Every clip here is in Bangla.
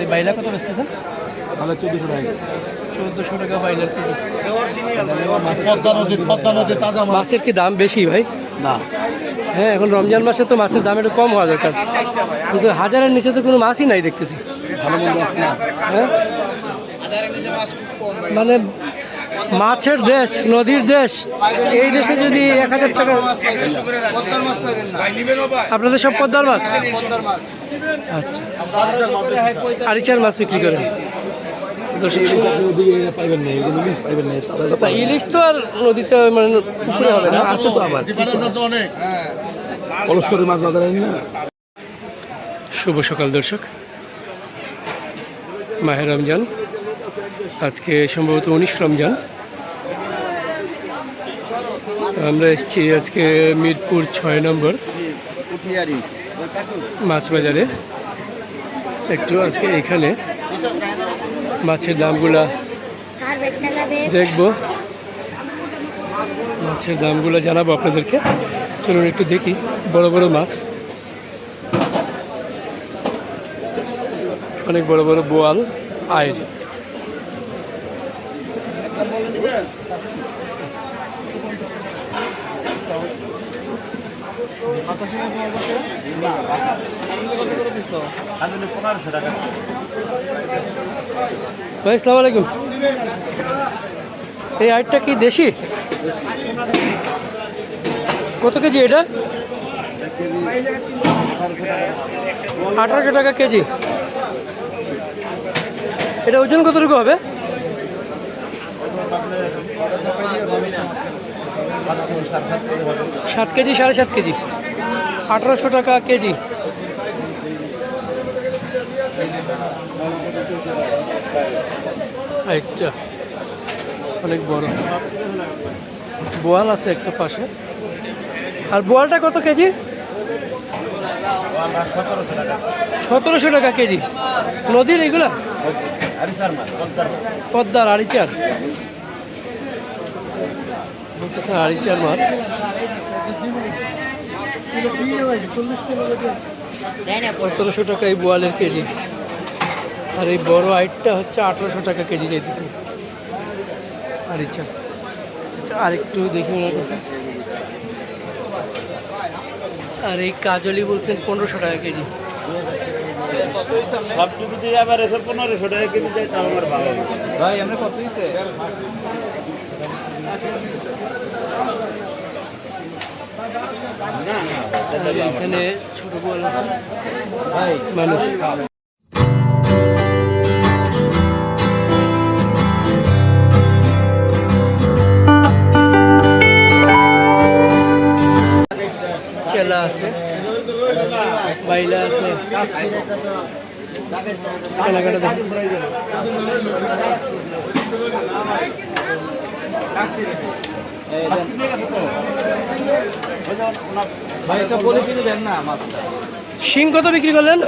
এই বাইলা কত বেচতেছেন? তাহলে চোদ্দোশো টাকা চোদ্দোশো টাকা বাইলার কেজি। পদ্মা নদী পদ্মা নদী তাজা মাছের কি দাম বেশি ভাই? না। হ্যাঁ এখন রমজান মাসে তো মাছের দাম একটু কম হওয়া দরকার। কিন্তু হাজারের নিচে তো কোনো মাছই নাই দেখতেছি। ভালো মন্দ আছে না। হ্যাঁ? মানে মাছের দেশ নদীর দেশ এই দেশে যদি এক হাজার টাকা আপনাদের সব পদ্মার মাছ? আচ্ছা। আরিচার মাছ বিক্রি করেন। ইলিশ তা আর নদীতে মানে পুকুরে হবে না? আছে তো আবার। মাছ বাজারে না? শুভ সকাল দর্শক। মাহে রমজান। আজকে সম্ভবত উনিশ রমজান। আমরা এসেছি আজকে মিরপুর ছয় নম্বর মাছ বাজারে একটু আজকে এখানে মাছের দামগুলা দেখব। মাছের দামগুলো জানাব আপনাদেরকে। চলুন একটু দেখি, বড় বড় মাছ। অনেক বড় বড় বোয়াল আয়ের আলাইকুম। এই আইটটা কি দেশি? কত কেজি এটা? আঠারোশো টাকা কেজি। এটা ওজন কতটুকু হবে? সাত কেজি, সাড়ে সাত কেজি। আঠারোশো টাকা কেজি। একটা অনেক বড়। বোয়াল আছে একটা পাশে। আর বোয়ালটা কত কেজি? সতেরোশো টাকা কেজি। নদীর এগুলা পদ্মার আড়িচার। আড়িচার মাছ। সতেরোশো টাকা এই বোয়ালের কেজি। আর এই বড় আইটটা হচ্ছে আঠারোশো টাকা কেজি চাইতেছে। আড়িচা এটা আরেকটু দেখি ওনার কাছে। আর এই কাজলি বলছেন পনেরোশো টাকা কেজি। সব যদি আবার এসে পনেরোশো টাকা কেজি যায় তাও আমার ভালো ভাই আমরা কত দিচ্ছে না না আর এখানে ছোট বোয়াল আছে। মানুষ। চেলা আছে। বাইলা আছে। কেনাকাটা দেখি শিং কত বিক্রি করলেন?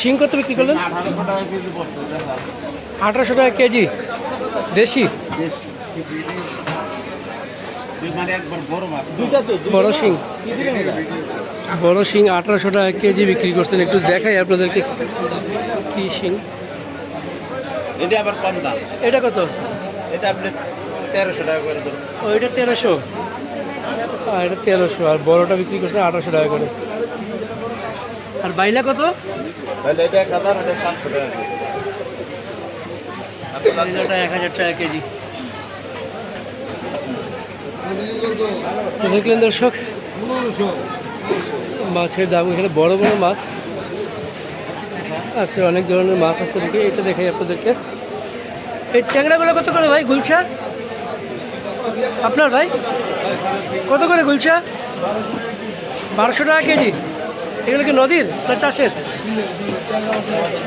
শিং কত বিক্রি করলেন? আঠারোশো টাকা কেজি। দেশি? বড় শিং। বড় শিং আঠারোশো টাকা কেজি বিক্রি করছেন। একটু দেখাই আপনাদেরকে কি শিং। এটা আবার কম দাম। এটা কত? এটা আপনি তেরোশো টাকা করে তেরোশো? আর এটা তেরোশো। আর বড়টা বিক্রি করছে আঠারোশো টাকা করে। আর বাইলা কত? এটা এক হাজার এটা সাতশো টাকা বাইলাটা এক হাজার টাকা কেজি। দেখলেন দর্শক মাছের দাম এখানে বড় বড় মাছ। আছে অনেক ধরনের মাছ আছে দেখি এটা দেখাই আপনাদেরকে। এই ট্যাংরাগুলো কত করে ভাই গুলছা আপনার ভাই? কত করে গুলছা বারোশো টাকা কেজি। এগুলো কি নদীর না চাষের?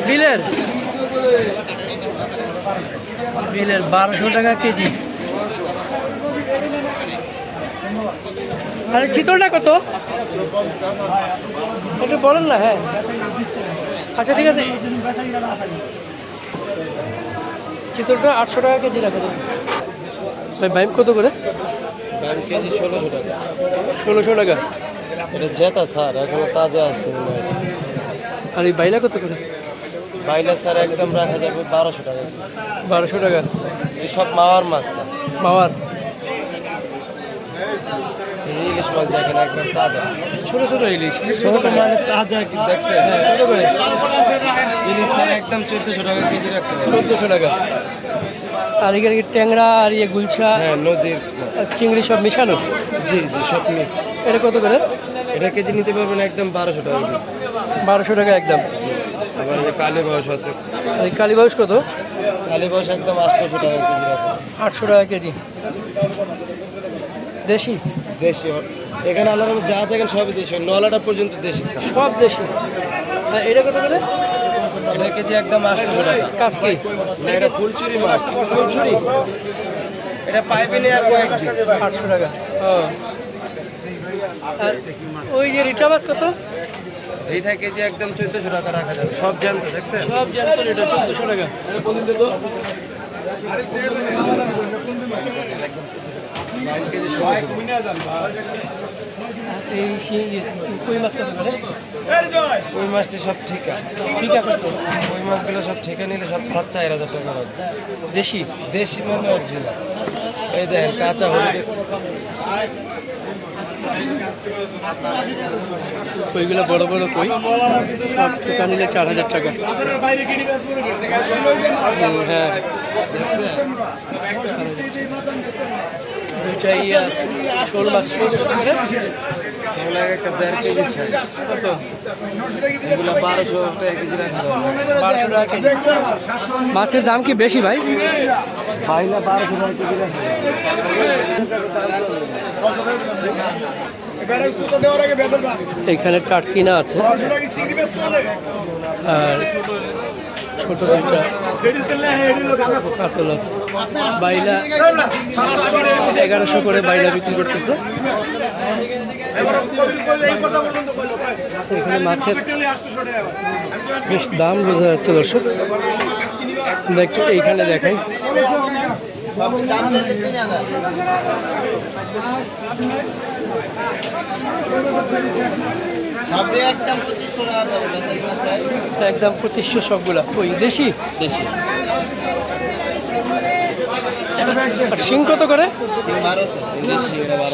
বিলের? বিলের, বারোশো টাকা কেজি। আরে চিতলটা কত? একটু বলেন না হ্যাঁ। আচ্ছা ঠিক আছে। চিতলটা আটশো টাকা কেজি রাখা ভাই বাইম কত করে? কেজি ষোলোশো টাকা। ষোলোশো টাকা। এটা জেতা স্যার এখনও তাজা আছে। আর এই বাইলা কত করে? বাইলা স্যার একদম রাখা যাবে বারোশো টাকা। বারোশো টাকা। এই সব মাওয়ার মাছ স্যার। মাওয়ার? ইলিশ মাছ দেখেন একদম তাজা। ছোট ছোট ইলিশ। ইলিশ ছোট মানে তাজা কি দেখছে হ্যাঁ, কত করে? ইলিশ স্যার একদম চোদ্দশো টাকা কেজি রাখতে চোদ্দোশো টাকা। আর এখানে কি ট্যাংরা আর ইয়ে গুলছা হ্যাঁ নদীর চিংড়ি সব মিশানো? জি জি সব মিক্স এটা কত করে? এটা কেজি নিতে পারবেন একদম বারোশো টাকা বারোশো টাকা একদম। আবার এই যে কালী বয়স আছে। এই কালীবাউস কত? কালী বয়স একদম আটশোশো টাকা কেজি আটশো টাকা কেজি। দেশি? দেশি এখানে রহমতে যা থাকেন সবই দেশি নলাটা পর্যন্ত দেশি সব দেশি। এটা কত করে? এটা কেজি একদম আটশোশো টাকা। কাজকি না, এটা ফুলচুরি মাছ। ফুলঝুরি এটা পাইপে নিয়ে আর কয়েকটি আটশো টাকা। ও। আর ওই যে রিটা মাছ কত? এইটা কেজি একদম চোদ্দশো টাকা রাখা যাবে। সব জ্যান্ত দেখছেন? সব জ্যান্ত রেটা চোদ্দোশো টাকা। কেজি সবাই এই ইয়ে, কই মাছ কত করে? ওই মাছটি সব ঠিকা। ঠিক আছে। তো। ওই মাছগুলো সব ঠিকা নিলে সব সাত চার হাজার টাকা লাগবে। দেশি? দেশি মানে অরিজিনাল এই দেখেন কাঁচা হলুদ। কইগুলো বড় বড় কই? সব টোকা নিলে চার হাজার টাকা। হ্যাঁ। ইয়ে শোল মাছ কত? একটা কত? টাকা মাছের দাম কি বেশি ভাই? টাকা কেজি রাখা এখানে কাটকিনা আছে। আর ছোট দুইটা কাতল আছে। বাইলা এগারোশো করে বাইলা বিক্রি করতেছে। এখানে মাছের বেশ দাম বোঝা যাচ্ছে দর্শক। একটু এইখানে দেখাই। একদম পঁচিশশো সবগুলা। ওই দেশি? দেশি। আর শিং কত করে?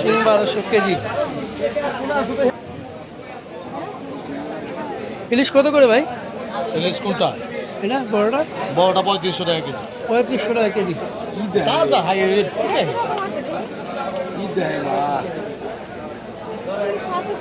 শিং বারোশো কেজি। ইলিশ কত করে ভাই? ইলিশ কোনটা? এটা বড়টা? বড়টা পঁয়ত্রিশশো টাকা কেজি। পঁয়ত্রিশশো টাকা কেজি। তাজা হাই রেট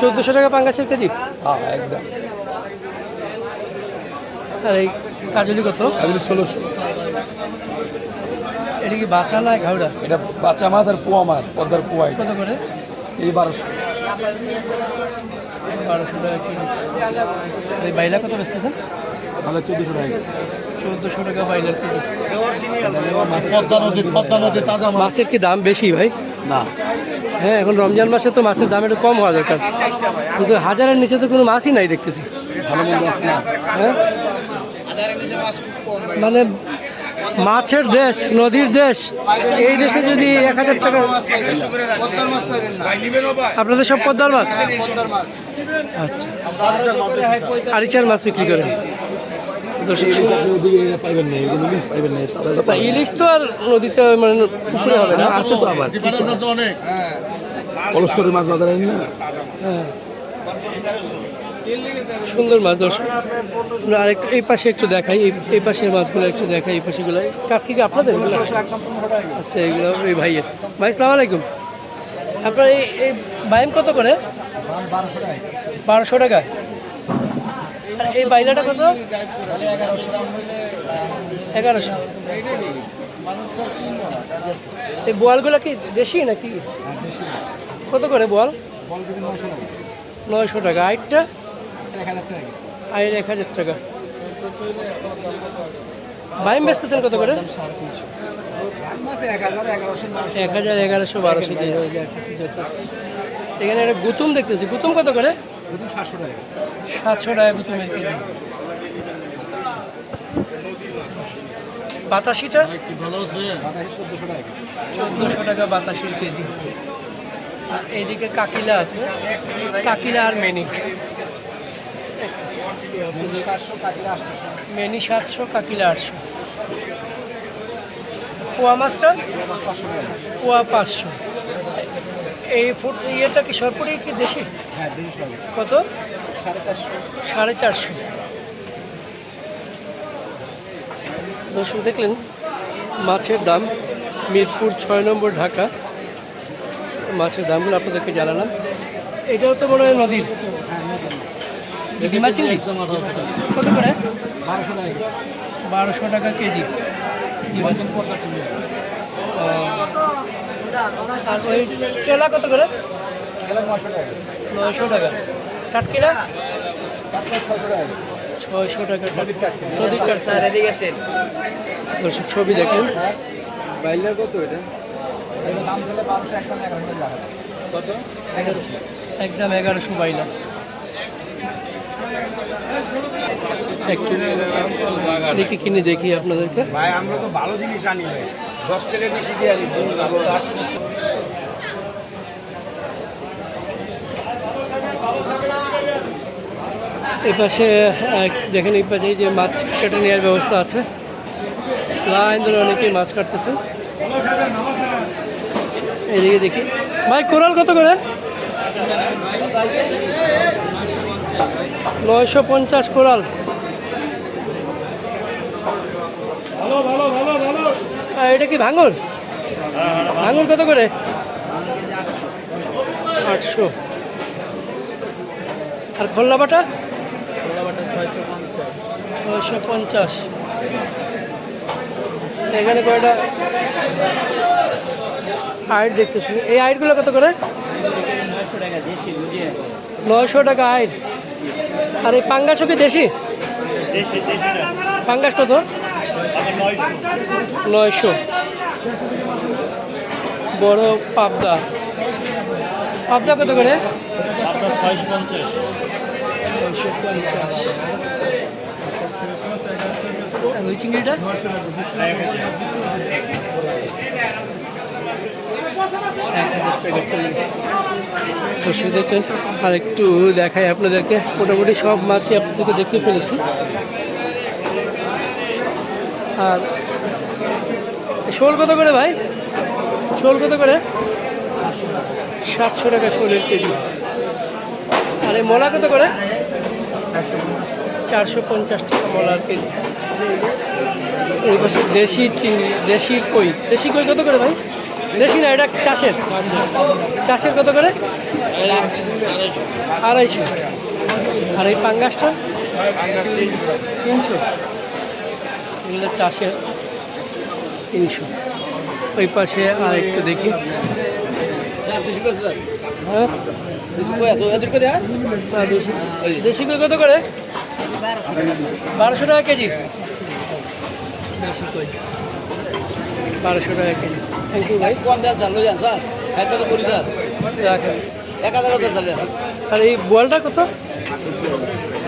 চোদ্দোশো টাকা পাঙ্গাসের কেজি? হ্যাঁ একদম। আর এই কাজলি কত? ষোলোশো। এটা কি বাসা না ঘাউড়া? এটা বাচ্চা মাছ আর পোয়া মাছ পদ্মার পোয়া কত করে? এই বারোশো। বারোশো টাকা কেজি। এই বাইলা কত বেচতেছেন তাহলে চোদ্দশো টাকা চোদ্দোশো টাকা বাইলার কেজি। পদ্মা নদী পদ্মা নদী তাজা মাছের কি দাম বেশি ভাই? না। হ্যাঁ এখন রমজান মাসে তো মাছের দাম একটু কম হওয়া দরকার। কিন্তু হাজারের নিচে তো কোনো মাছই নাই দেখতেছি। ভালো মন্দ আছে না। হ্যাঁ? মানে মাছের দেশ নদীর দেশ এই দেশে যদি এক হাজার টাকা আপনাদের সব পদ্মার মাছ? আচ্ছা। আরিচার মাছ বিক্রি করেন। পাইবেন না ইলিশ পাইবেন না না, ইলিশ তো আর নদীতে মানে পুকুরে হবে না? আছে তো আবার। অনেক। হ্যাঁ মাছ বাজারে না? সুন্দর মাছ দর্শক আরেকটু এই পাশে একটু দেখাই এই এই পাশের মাছগুলো একটু দেখাই এই পাশেগুলো। কাজ কি কি আপনাদের? আচ্ছা এগুলো এই ভাইয়ের। ভাই সালাম আলাইকুম। আপনার এই এই বাইম কত করে? বারোশো টাকা। এই বাইলাটা কত? এগারোশো। এই বোয়ালগুলো কি দেশি নাকি? কত করে বোয়াল? নয়শো টাকা। আইটটা আয়ের এক হাজার টাকা। বাইম বেচতেছেন কত করে? এক হাজার এগারোশো বারোশো। এখানে একটা গুতুম দেখতেছি। গুতুম কত করে? সাতশো টাকা। গুতুমের কেজি বাতাসিটা চোদ্দোশো টাকা। বাতাসির কেজি। আর এইদিকে কাকিলা আছে। কাকিলা আর মেনি। মেনি সাতশো কাকিলা আটশো। পোয়া মাছটা? পোয়া পাঁচশো। এই ফুট ইয়েটা কি সরপুরি কি দেশি? কত? সাড়ে চারশো। দর্শক দেখলেন মাছের দাম মিরপুর ছয় নম্বর ঢাকা। মাছের দামগুলো আপনাদেরকে জানালাম। এটাও তো মনে হয় নদীর। ডিমা চিংড়ি কত করে? বারোশো টাকা। কেজি। ডিমা চিংড়ি। ও। আর ওই চেলা কত করে? নয়শো টাকা। টাটকিরা ছয়শো টাকা টাটকা। নদীর টাটকা। দর্শক ছবি দেখেন। বাইলার কত এটা? একদম এগারোশো বাইলা। একটু দেখি কিনে দেখি আপনাদেরকে। ভাই আমরা তো ভালো জিনিস আনি ভাই। দশ টাকা বেশি দিয়ে এই পাশে দেখেন এই পাশে যে মাছ কেটে নেওয়ার ব্যবস্থা আছে। লাইন ধরে অনেকেই মাছ কাটতেছেন এইদিকে দেখি। ভাই, কোরাল কত করে? নয়শো পঞ্চাশ কোরাল। এটা কি ভাঙর? ভাঙর কত করে? আটশো। আর খোল্লা বাটা ছয়শো পঞ্চাশ। এখানে কয়টা? হাইট দেখতেছি। এই হাইটগুলো কত করে? নয়শো টাকা হাইট। আর এই পাঙ্গাসও কি দেশি? পাঙ্গাস কত? নয়শো। বড় পাবদা। পাবদা কত করে? আর ওই চিংড়িটা? একটু দেখাই আপনাদেরকে। মোটামুটি সব মাছই আপনাদেরকে দেখতে পেরেছি। আর শোল কত করে ভাই? শোল কত করে? সাতশো টাকা শোলের কেজি। আর এই মলা কত করে? চারশো পঞ্চাশ টাকা মলার কেজি। এই পাশে দেশি চিংড়ি, দেশি কই? দেশি কই কত করে ভাই? দেশি না, এটা চাষের। চাষের কত করে? আড়াইশো। আর এই পাঙ্গাসটা? তিনশো। এগুলো চাষের তিনশো ওই পাশে আর একটু দেখি। হ্যাঁ আর দেশি কই কত করে? বারোশো টাকা কেজি। দেশি কই। বারোশো টাকা কেজি। থ্যাংক ইউ ভাই। কম দেন স্যার যান স্যার। ষাট টাকা করি স্যার। রাখেন। এক হাজার আর এই বোয়ালটা কত? এক হাজার এক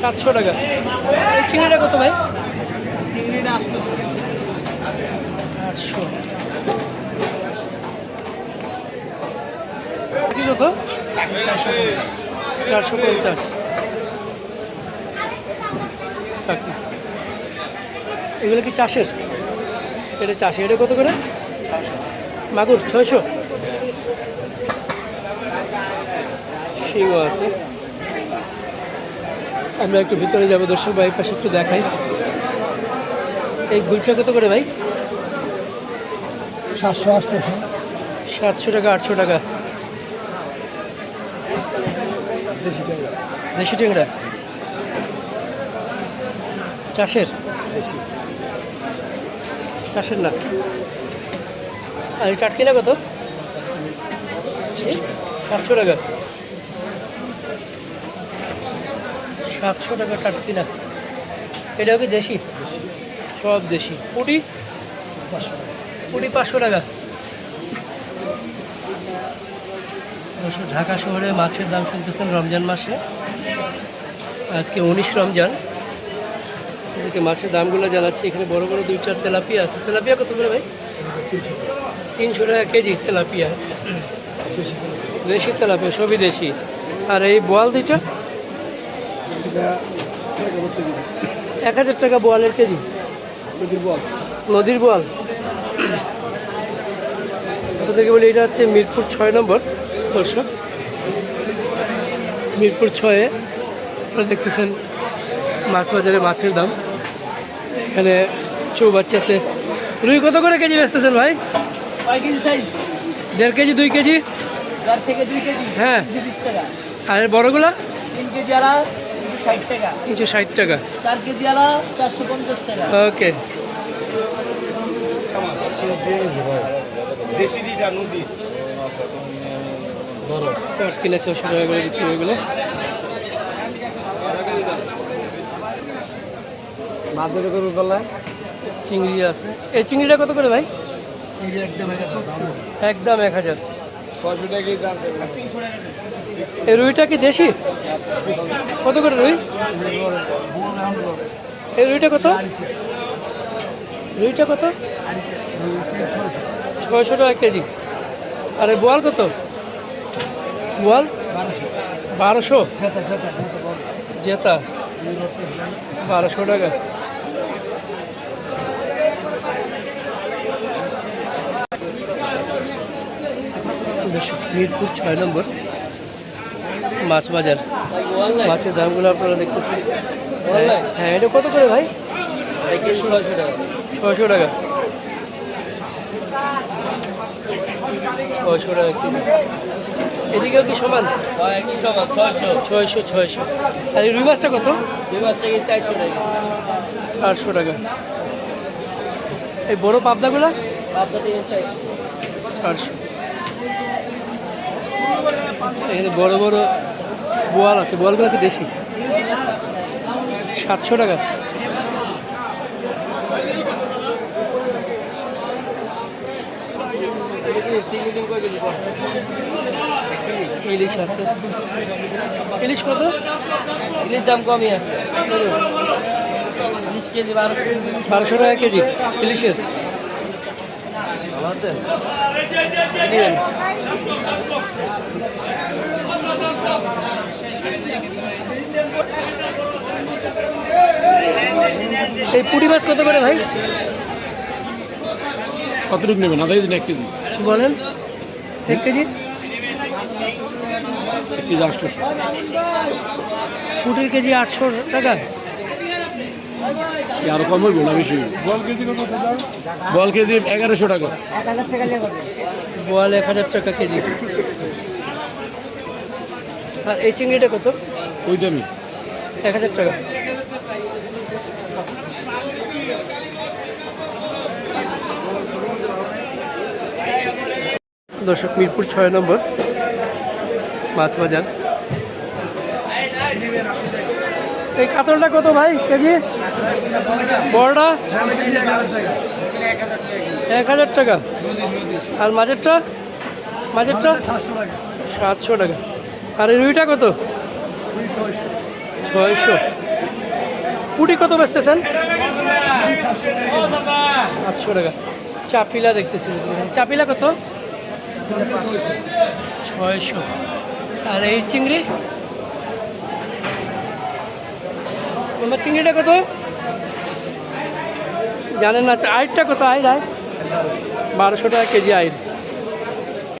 সাতশো টাকা। এই চিংড়িটা কত ভাই? চিংড়িটা আটশো। কি কত? চারশো চারশো পঞ্চাশ। এগুলো কি চাষের? এটা চাষে এটা কত করে? মাগুর ছয়শো? শিও আছে। আমরা একটু ভিতরে যাব দর্শক বাই পাশে একটু দেখাই। এই গুলশা কত করে ভাই? সাতশো আটশো। সাতশো টাকা আটশো টাকা। দেশি ট্যাংরা। চাষের? চাষের না। আর এই টাটকিনা কত? সাতশো টাকা। সাতশো টাকা টাটকিনা এটাও কি দেশি? সব দেশি। পুটি? পুটি পাঁচশো টাকা। অবশ্য ঢাকা শহরে মাছের দাম শুনতেছেন রমজান মাসে। আজকে উনিশ রমজান। এদিকে মাছের দামগুলো জানাচ্ছি, এখানে বড় বড় দুই চার তেলাপিয়া আছে। তেলাপিয়া কত করে ভাই? তিনশো টাকা কেজি তেলাপিয়া। দেশি তেলাপিয়া, সবই দেশি। আর এই বোয়াল দুইটা এক হাজার টাকা বোয়ালের কেজি। নদীর বোয়াল। আপনাদেরকে বলি এটা হচ্ছে মিরপুর ছয় নম্বর দর্শক। মিরপুর ছয়ে আপনারা দেখতেছেন মাছ বাজারে মাছের দাম। এখানে চৌবাচ্চাতে রুই কত করে কেজি বেচতেছেন ভাই? সাইজ দেড় কেজি দুই কেজি? থেকে দুই কেজি। হ্যাঁ। আর বড়গুলা? তিন কেজি তিনশো ষাট টাকা। তিনশো ষাট টাকা। চার কেজি আলা চারশো পঞ্চাশ টাকা। ওকে। দেশি দিটা নদী। কিনে ছশো টাকা করে বিক্রি হয়ে গেলো। মাছ দিতে করব বললেন চিংড়ি আছে। এই চিংড়িটা কত করে ভাই? একদম একদম এক হাজার। এই রুইটা কি দেশি? কত করে রুই? এই রুইটা কত? রুইটা কত? ছয়শো টাকা কেজি। আর, বোয়াল কত? বোয়াল? বারোশো? জেতা। বারোশো টাকা দর্শক, মিরপুর ছয় নম্বর মাছ বাজার মাছের দামগুলো আপনারা দেখতেছেন। হ্যাঁ, হ্যাঁ এটা কত করে ভাই? ছয়শো টাকা। ছয়শো টাকা কেজি। এদিকেও কি সমান? একই সমান ছয়শো ছয়শো। ছয়শো আর এই রুই মাছটা কত? থেকে চারশো টাকা। চারশো টাকা এই বড় পাবদাগুলো? চারশো। এখানে বড় বড় বোয়াল আছে বোয়ালগুলো কি দেশি? সাতশো টাকা। ইলিশ আছে। ইলিশ কত? ইলিশ দাম কমই আছে। ইলিশ কেজি বারোশো। বারোশো টাকা কেজি ইলিশের। ভালো আছেন এই পুঁটি মাছ কত করে ভাই? কতটুকু নেবেন? আধা কেজি এক কেজি? বলেন। এক কেজি? এক কেজি আটশোশো। পুটির কেজি আটশো টাকা? আরও কম হইব না বেশি বল কেজি কত বল কেজি এগারোশো টাকা। বোয়াল এক হাজার টাকা কেজি। আর এই চিংড়িটা কত? ওই দামি এক হাজার টাকা। দর্শক, মিরপুর ছয় নম্বর মাছ বাজার এই কাতলটা কত ভাই, কেজি? বড়টা? এক হাজার টাকা। আর মাঝেরটা? মাঝেরটা? সাতশো টাকা। আর এই রুইটা কত? ছয়শো। পুটি কত বেচতেছেন? আটশো টাকা। চাপিলা দেখতেছি চাপিলা কত? ছয়শো। আর এই চিংড়ি? আমার চিংড়িটা কত? জানেন না, আইরটা কত? আইর আয় বারোশো টাকা কেজি আইর।